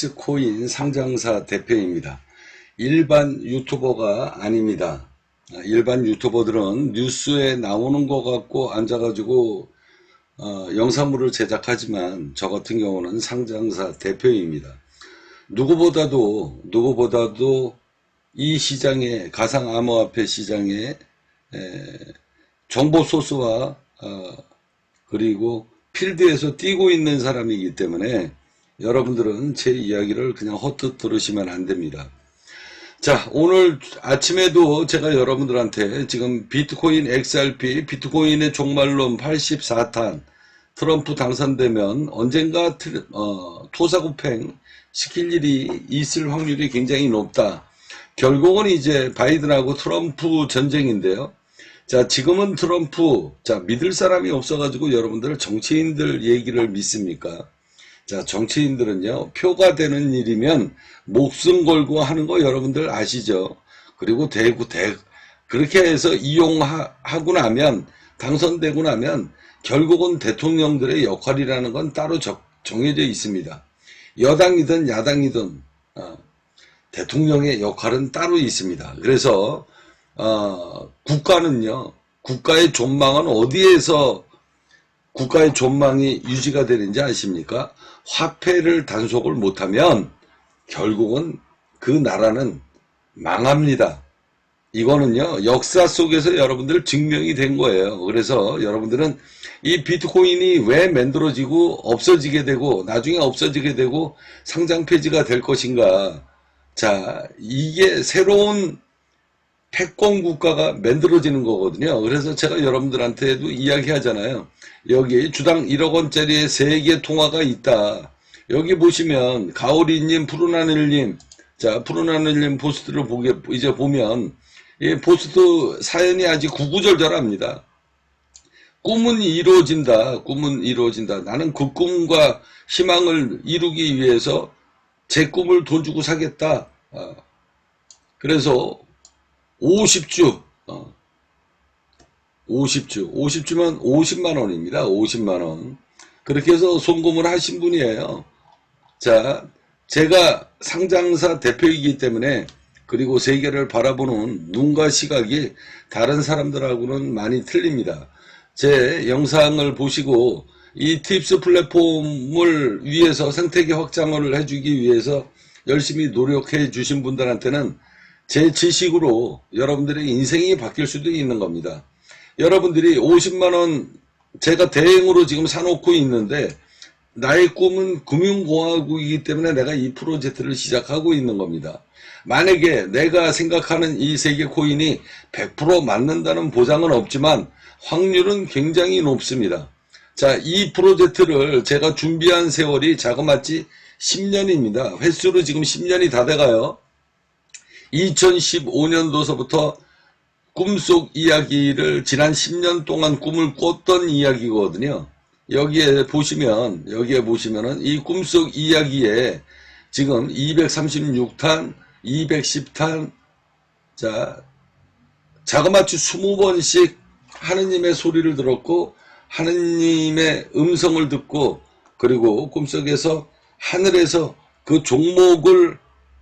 팁스 코인 상장사 대표입니다. 일반 유튜버가 아닙니다. 아, 일반 유튜버들은 뉴스에 나오는 것 같고 앉아가지고 어, 영상물을 제작하지만 저 같은 경우는 상장사 대표입니다. 누구보다도 누구보다도 이 시장에 가상 암호화폐 시장에 에, 정보 소스와 어, 그리고 필드에서 뛰고 있는 사람이기 때문에 여러분들은 제 이야기를 그냥 헛듣 들으시면 안 됩니다. 자, 오늘 아침에도 제가 여러분들한테 지금 비트코인 XRP, 비트코인의 종말론 84탄, 트럼프 당선되면 언젠가 트- 어, 토사구팽 시킬 일이 있을 확률이 굉장히 높다. 결국은 이제 바이든하고 트럼프 전쟁인데요. 자, 지금은 트럼프, 자, 믿을 사람이 없어가지고 여러분들 정치인들 얘기를 믿습니까? 자, 정치인들은요, 표가 되는 일이면 목숨 걸고 하는 거 여러분들 아시죠? 그리고 대구, 대, 그렇게 해서 이용하고 나면, 당선되고 나면, 결국은 대통령들의 역할이라는 건 따로 적- 정해져 있습니다. 여당이든 야당이든, 어, 대통령의 역할은 따로 있습니다. 그래서, 어, 국가는요, 국가의 존망은 어디에서 국가의 존망이 유지가 되는지 아십니까? 화폐를 단속을 못하면 결국은 그 나라는 망합니다. 이거는요, 역사 속에서 여러분들 증명이 된 거예요. 그래서 여러분들은 이 비트코인이 왜 만들어지고 없어지게 되고 나중에 없어지게 되고 상장 폐지가 될 것인가. 자, 이게 새로운 패권 국가가 만들어지는 거거든요. 그래서 제가 여러분들한테도 이야기하잖아요. 여기 주당 1억 원짜리의 세개 통화가 있다. 여기 보시면 가오리님, 푸르나늘님, 자 푸르나늘님 포스트를 보게 이제 보면 이 포스트 사연이 아직 구구절절합니다. 꿈은 이루어진다. 꿈은 이루어진다. 나는 그 꿈과 희망을 이루기 위해서 제 꿈을 돈 주고 사겠다. 어, 그래서 50주, 어, 50주, 50주면 50만 원입니다. 50만 원. 그렇게 해서 송금을 하신 분이에요. 자, 제가 상장사 대표이기 때문에 그리고 세계를 바라보는 눈과 시각이 다른 사람들하고는 많이 틀립니다. 제 영상을 보시고 이 팁스 플랫폼을 위해서 생태계 확장을 해주기 위해서 열심히 노력해 주신 분들한테는 제 지식으로 여러분들의 인생이 바뀔 수도 있는 겁니다. 여러분들이 50만원 제가 대행으로 지금 사놓고 있는데 나의 꿈은 금융공화국이기 때문에 내가 이 프로젝트를 시작하고 있는 겁니다. 만약에 내가 생각하는 이 세계 코인이 100% 맞는다는 보장은 없지만 확률은 굉장히 높습니다. 자, 이 프로젝트를 제가 준비한 세월이 자그마치 10년입니다. 횟수로 지금 10년이 다 돼가요. 2015년도서부터 꿈속 이야기를 지난 10년 동안 꿈을 꿨던 이야기거든요. 여기에 보시면, 여기에 보시면은 이 꿈속 이야기에 지금 236탄, 210탄, 자, 자그마치 20번씩 하느님의 소리를 들었고, 하느님의 음성을 듣고, 그리고 꿈속에서 하늘에서 그 종목을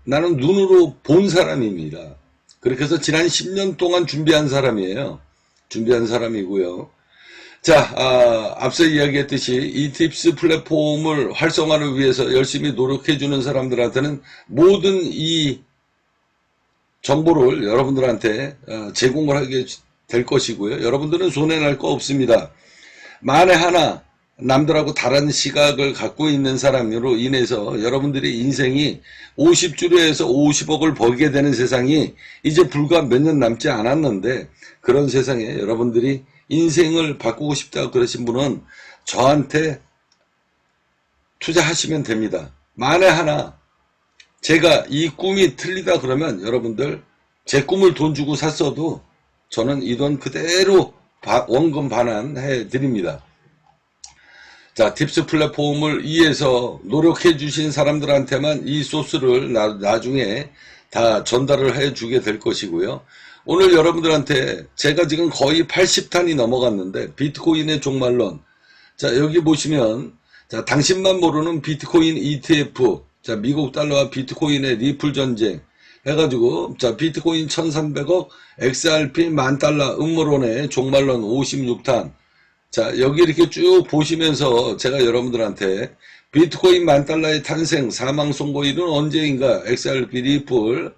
나는 눈으로 본 사람입니다. 그렇게 해서 지난 10년 동안 준비한 사람이에요. 준비한 사람이고요. 자, 아, 앞서 이야기했듯이 이 팁스 플랫폼을 활성화를 위해서 열심히 노력해주는 사람들한테는 모든 이 정보를 여러분들한테 어, 제공을 하게 될 것이고요. 여러분들은 손해날 거 없습니다. 만에 하나 남들하고 다른 시각을 갖고 있는 사람으로 인해서 여러분들의 인생이 50주로 해서 50억을 벌게 되는 세상이 이제 불과 몇 년 남지 않았는데 그런 세상에 여러분들이 인생을 바꾸고 싶다 그러신 분은 저한테 투자하시면 됩니다. 만에 하나 제가 이 꿈이 틀리다 그러면 여러분들 제 꿈을 돈 주고 샀어도 저는 이 돈 그대로 바- 원금 반환해 드립니다. 자, 팁스 플랫폼을 위해서 노력해 주신 사람들한테만 이 소스를 나, 나중에 다 전달을 해 주게 될 것이고요. 오늘 여러분들한테 제가 지금 거의 80탄이 넘어갔는데 비트코인의 종말론. 자, 여기 보시면 자, 당신만 모르는 비트코인 ETF 자, 미국 달러와 비트코인의 리플 전쟁 해가지고, 자, 비트코인 1300억, XRP 만 달러, 음모론의 종말론 56탄. 자, 여기 이렇게 쭉 보시면서 제가 여러분들한테 비트코인 만 달러의 탄생, 사망 선고 일은 언제인가, XRP 리플,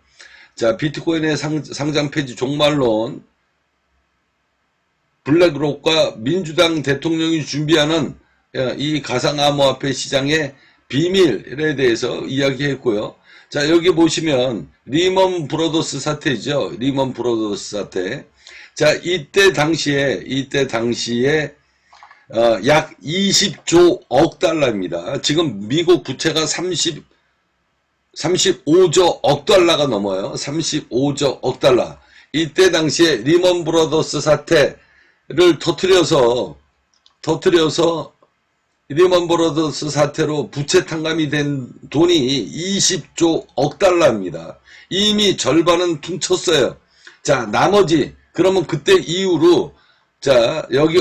자, 비트코인의 상, 상장 폐지 종말론, 블랙록과 민주당 대통령이 준비하는 야, 이 가상암호화폐 시장의 비밀에 대해서 이야기했고요. 자, 여기 보시면 리먼 브로더스 사태죠. 리먼 브로더스 사태. 자, 이때 당시에 이때 당시에 어, 약 20조 억 달러입니다. 지금 미국 부채가 30 35조 억 달러가 넘어요. 35조 억 달러. 이때 당시에 리먼 브로더스 사태를 터트려서 터트려서 리먼 브로더스 사태로 부채 탕감이 된 돈이 20조 억 달러입니다. 이미 절반은 퉁쳤어요. 자, 나머지 그러면 그때 이후로 자, 여기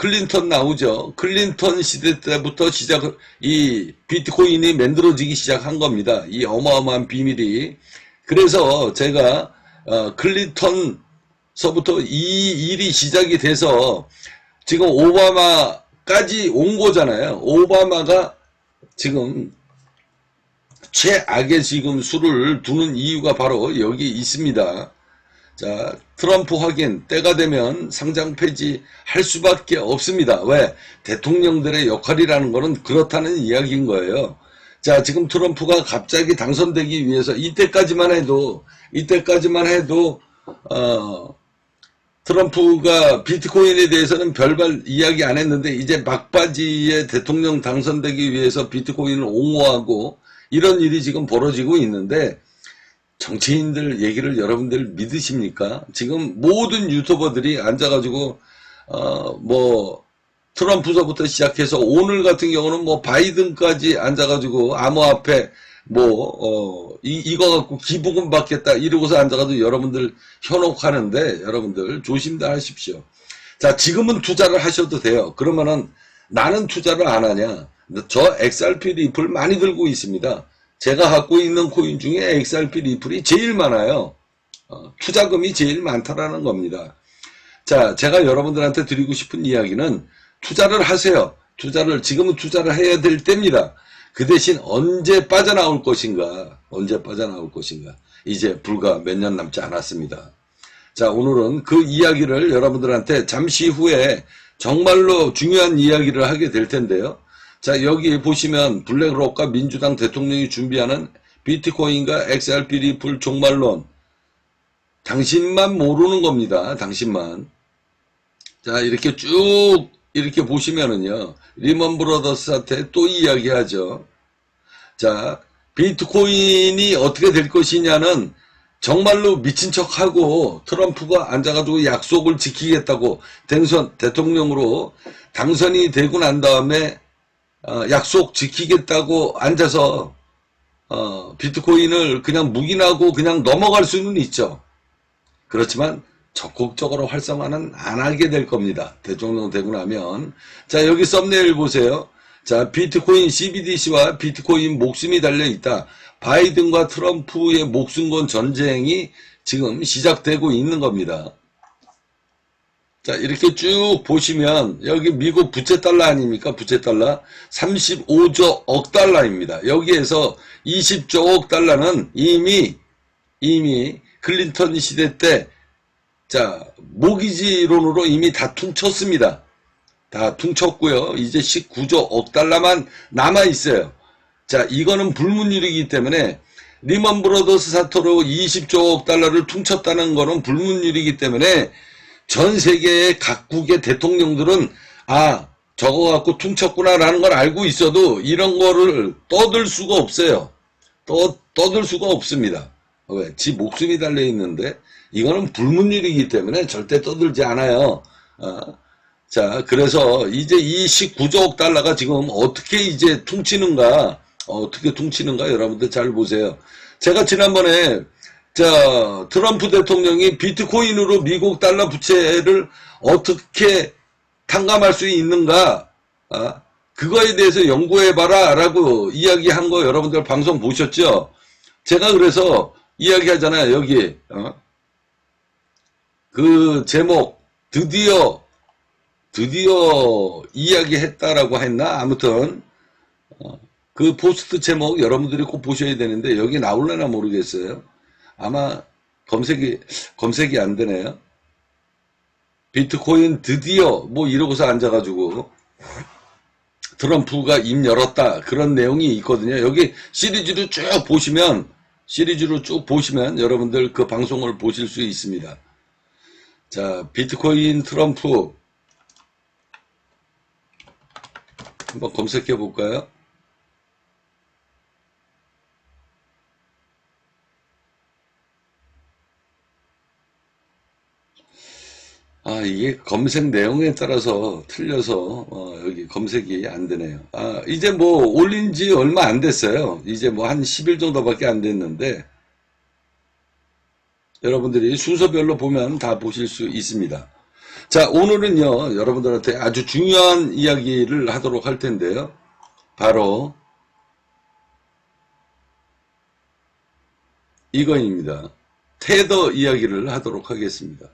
클린턴 나오죠. 클린턴 시대 때부터 시작, 이 비트코인이 만들어지기 시작한 겁니다. 이 어마어마한 비밀이. 그래서 제가, 어, 클린턴서부터 이 일이 시작이 돼서 지금 오바마까지 온 거잖아요. 오바마가 지금 최악의 지금 수를 두는 이유가 바로 여기 있습니다. 자, 트럼프 확인, 때가 되면 상장 폐지 할 수밖에 없습니다. 왜? 대통령들의 역할이라는 거는 그렇다는 이야기인 거예요. 자, 지금 트럼프가 갑자기 당선되기 위해서 이때까지만 해도, 이때까지만 해도, 어, 트럼프가 비트코인에 대해서는 별발 이야기 안 했는데 이제 막바지에 대통령 당선되기 위해서 비트코인을 옹호하고 이런 일이 지금 벌어지고 있는데 정치인들 얘기를 여러분들 믿으십니까? 지금 모든 유튜버들이 앉아가지고 어 뭐 트럼프서부터 시작해서 오늘 같은 경우는 뭐 바이든까지 앉아가지고 암호화폐 뭐, 어, 이, 이거 갖고 기부금 받겠다 이러고서 앉아가지고 여러분들 현혹하는데 여러분들 조심들 하십시오. 자, 지금은 투자를 하셔도 돼요. 그러면은 나는 투자를 안 하냐? 저 XRP 리플 많이 들고 있습니다. 제가 갖고 있는 코인 중에 XRP 리플이 제일 많아요. 어, 투자금이 제일 많다라는 겁니다. 자, 제가 여러분들한테 드리고 싶은 이야기는 투자를 하세요. 투자를, 지금은 투자를 해야 될 때입니다. 그 대신 언제 빠져나올 것인가, 언제 빠져나올 것인가. 이제 불과 몇 년 남지 않았습니다. 자, 오늘은 그 이야기를 여러분들한테 잠시 후에 정말로 중요한 이야기를 하게 될 텐데요. 자, 여기 보시면 블랙록과 민주당 대통령이 준비하는 비트코인과 XRP 리플 종말론. 당신만 모르는 겁니다. 당신만. 자, 이렇게 쭉 이렇게 보시면은요. 리먼 브로더스 사태 또 이야기하죠. 자, 비트코인이 어떻게 될 것이냐는 정말로 미친 척하고 트럼프가 앉아가지고 약속을 지키겠다고 당선 대통령으로 당선이 되고 난 다음에 어, 약속 지키겠다고 앉아서 어, 비트코인을 그냥 묵인하고 그냥 넘어갈 수는 있죠. 그렇지만 적극적으로 활성화는 안 하게 될 겁니다. 대통령 되고 나면. 자, 여기 썸네일 보세요. 자, 비트코인 CBDC와 비트코인 목숨이 달려 있다. 바이든과 트럼프의 목숨 건 전쟁이 지금 시작되고 있는 겁니다. 자, 이렇게 쭉 보시면 여기 미국 부채 달러 아닙니까? 부채 달러 35조 억 달러입니다. 여기에서 20조 억 달러는 이미 이미 클린턴 시대 때 자, 모기지론으로 이미 다 퉁쳤습니다. 다 퉁쳤고요. 이제 19조 억 달러만 남아 있어요. 자, 이거는 불문율이기 때문에 리먼 브로더스 사토로 20조 억 달러를 퉁쳤다는 거는 불문율이기 때문에 전 세계의 각국의 대통령들은 아, 저거 갖고 퉁쳤구나라는 걸 알고 있어도 이런 거를 떠들 수가 없어요. 떠, 떠들 수가 없습니다. 왜? 지 목숨이 달려 있는데 이거는 불문율이기 때문에 절대 떠들지 않아요. 어. 자, 그래서 이제 이 19조 달러가 지금 어떻게 이제 퉁치는가, 어떻게 퉁치는가 여러분들 잘 보세요. 제가 지난번에 자, 트럼프 대통령이 비트코인으로 미국 달러 부채를 어떻게 탕감할 수 있는가, 어? 그거에 대해서 연구해봐라 라고 이야기한 거 여러분들 방송 보셨죠? 제가 그래서 이야기하잖아요. 여기 어? 그 제목 드디어 드디어 이야기했다라고 했나? 아무튼 어, 그 포스트 제목 여러분들이 꼭 보셔야 되는데 여기 나올려나 모르겠어요. 아마 검색이 검색이 안 되네요. 비트코인 드디어 뭐 이러고서 앉아가지고 트럼프가 입 열었다 그런 내용이 있거든요. 여기 시리즈로 쭉 보시면 시리즈로 쭉 보시면 여러분들 그 방송을 보실 수 있습니다. 자, 비트코인 트럼프 한번 검색해 볼까요? 아, 이게 검색 내용에 따라서 틀려서, 어, 여기 검색이 안 되네요. 아, 이제 뭐 올린 지 얼마 안 됐어요. 이제 뭐 한 10일 정도밖에 안 됐는데, 여러분들이 순서별로 보면 다 보실 수 있습니다. 자, 오늘은요, 여러분들한테 아주 중요한 이야기를 하도록 할 텐데요. 바로, 이거입니다. 테더 이야기를 하도록 하겠습니다.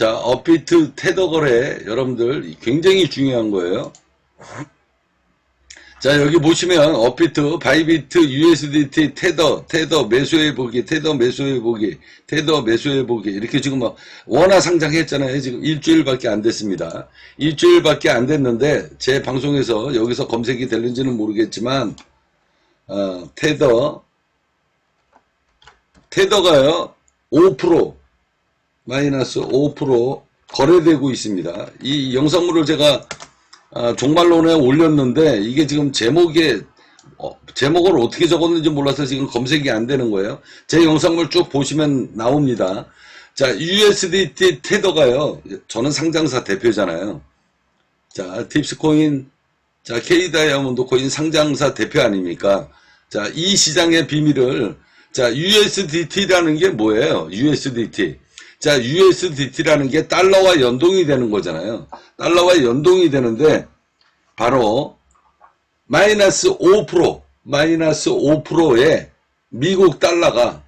자, 업비트 테더 거래 여러분들 굉장히 중요한 거예요. 자, 여기 보시면 업비트, 바이비트, USDT, 테더, 테더 매수해 보기, 테더 매수해 보기, 테더 매수해 보기 이렇게 지금 막 원화 상장했잖아요. 지금 일주일밖에 안 됐습니다. 일주일밖에 안 됐는데 제 방송에서 여기서 검색이 될는지는 모르겠지만 어, 테더 테더가요 5% 마이너스 5% 거래되고 있습니다. 이 영상물을 제가 아, 종말론에 올렸는데 이게 지금 제목에 어, 제목을 어떻게 적었는지 몰라서 지금 검색이 안 되는 거예요. 제 영상물 쭉 보시면 나옵니다. 자, USDT 테더가요. 저는 상장사 대표잖아요. 자, 팁스코인, 자, K다이아몬드 코인 상장사 대표 아닙니까? 자, 이 시장의 비밀을 자, USDT라는 게 뭐예요? USDT. 자, USDT라는 게 달러와 연동이 되는 거잖아요. 달러와 연동이 되는데 바로 마이너스 5% 마이너스 5%의 미국 달러가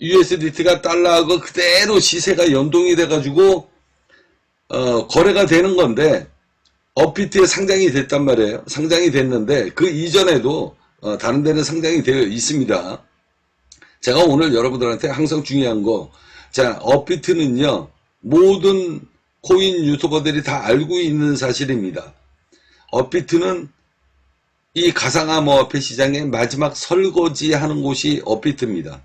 USDT가 달러하고 그대로 시세가 연동이 돼 가지고 어, 거래가 되는 건데 업비트에 상장이 됐단 말이에요. 상장이 됐는데 그 이전에도 어, 다른 데는 상장이 되어 있습니다. 제가 오늘 여러분들한테 항상 중요한 거, 자, 업비트는요, 모든 코인 유튜버들이 다 알고 있는 사실입니다. 업비트는 이 가상암호화폐 시장의 마지막 설거지 하는 곳이 업비트입니다.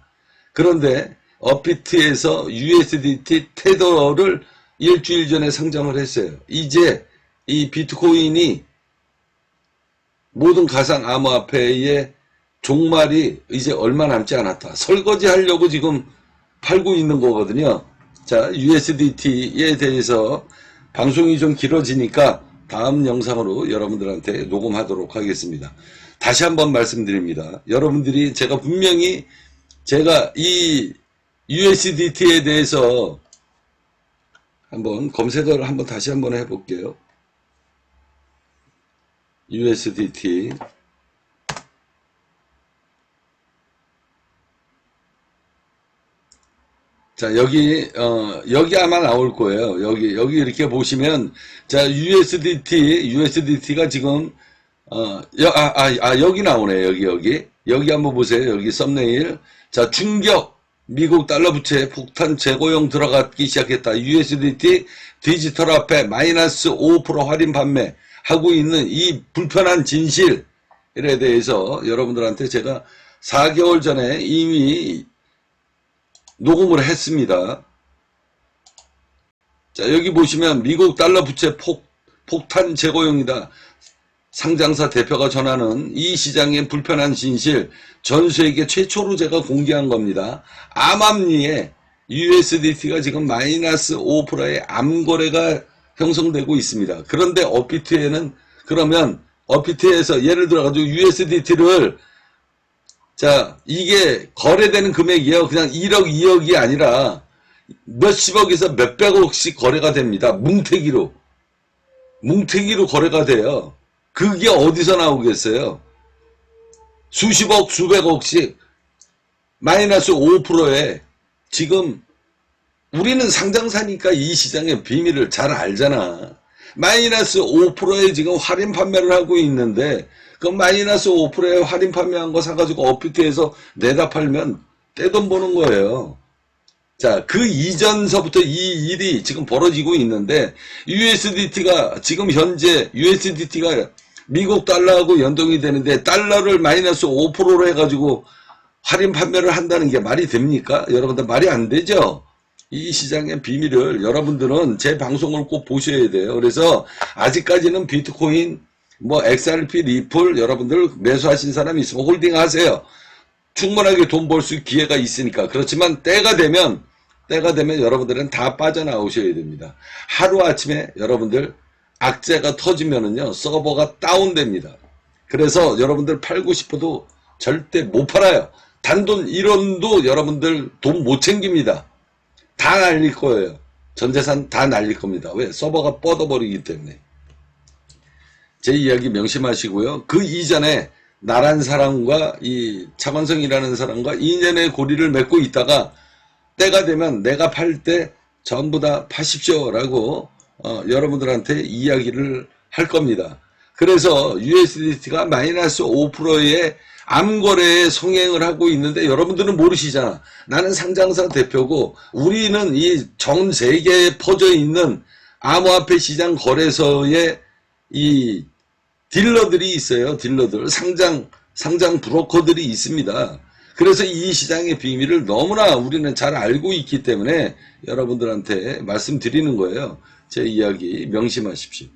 그런데 업비트에서 USDT 테더를 일주일 전에 상장을 했어요. 이제 이 비트코인이 모든 가상 암호화폐의 종말이 이제 얼마 남지 않았다. 설거지 하려고 지금 팔고 있는 거거든요. 자, USDT에 대해서 방송이 좀 길어지니까 다음 영상으로 여러분들한테 녹음하도록 하겠습니다. 다시 한번 말씀드립니다. 여러분들이 제가 분명히 제가 이 USDT에 대해서 한번 검색을 한번 다시 한번 해볼게요. USDT 자, 여기, 어, 여기 아마 나올 거예요. 여기, 여기 이렇게 보시면, 자, USDT, USDT가 지금, 어, 여, 아, 아, 아, 여기 나오네. 여기, 여기. 여기 한번 보세요. 여기 썸네일. 자, 충격. 미국 달러 부채 폭탄 재고용 들어가기 시작했다. USDT 디지털 화폐 마이너스 5% 할인 판매 하고 있는 이 불편한 진실에 대해서 여러분들한테 제가 4개월 전에 이미 녹음을 했습니다. 자, 여기 보시면 미국 달러 부채 폭, 폭탄 재고용이다. 상장사 대표가 전하는 이 시장의 불편한 진실, 전 세계 최초로 제가 공개한 겁니다. 암암리에 USDT가 지금 마이너스 5%의 암거래가 형성되고 있습니다. 그런데 업비트에는 그러면 어피트에서 예를 들어가지고 USDT를 자 이게 거래되는 금액이요. 그냥 1억 2억이 아니라 몇십억에서 몇백억씩 거래가 됩니다. 뭉태기로. 뭉태기로 거래가 돼요. 그게 어디서 나오겠어요? 수십억 수백억씩 마이너스 5%에 지금 우리는 상장사니까 이 시장의 비밀을 잘 알잖아. 마이너스 5%에 지금 할인 판매를 하고 있는데 그 마이너스 5%에 할인 판매한 거 사가지고 어피트에서 내다 팔면 떼돈 버는 거예요. 자, 그 이전서부터 이 일이 지금 벌어지고 있는데 USDT가 지금 현재 USDT가 미국 달러하고 연동이 되는데 달러를 마이너스 5%로 해가지고 할인 판매를 한다는 게 말이 됩니까? 여러분들 말이 안 되죠? 이 시장의 비밀을 여러분들은 제 방송을 꼭 보셔야 돼요. 그래서 아직까지는 비트코인, 뭐 XRP, 리플 여러분들 매수하신 사람이 있으면 홀딩 하세요. 충분하게 돈 벌 수 기회가 있으니까. 그렇지만 때가 되면 때가 되면 여러분들은 다 빠져나오셔야 됩니다. 하루아침에 여러분들 악재가 터지면은요 서버가 다운됩니다. 그래서 여러분들 팔고 싶어도 절대 못 팔아요. 단돈 1원도 여러분들 돈 못 챙깁니다. 다 날릴 거예요. 전 재산 다 날릴 겁니다. 왜? 서버가 뻗어버리기 때문에. 제 이야기 명심하시고요. 그 이전에 나란 사람과 이 차관성이라는 사람과 인연의 고리를 맺고 있다가 때가 되면 내가 팔 때 전부 다 파십시오라고 어, 여러분들한테 이야기를 할 겁니다. 그래서 USDT가 마이너스 5%의 암거래에 성행을 하고 있는데 여러분들은 모르시잖아. 나는 상장사 대표고 우리는 이 전 세계에 퍼져 있는 암호화폐 시장 거래소에 이 딜러들이 있어요. 딜러들 상장 상장 브로커들이 있습니다. 그래서 이 시장의 비밀을 너무나 우리는 잘 알고 있기 때문에 여러분들한테 말씀드리는 거예요. 제 이야기 명심하십시오.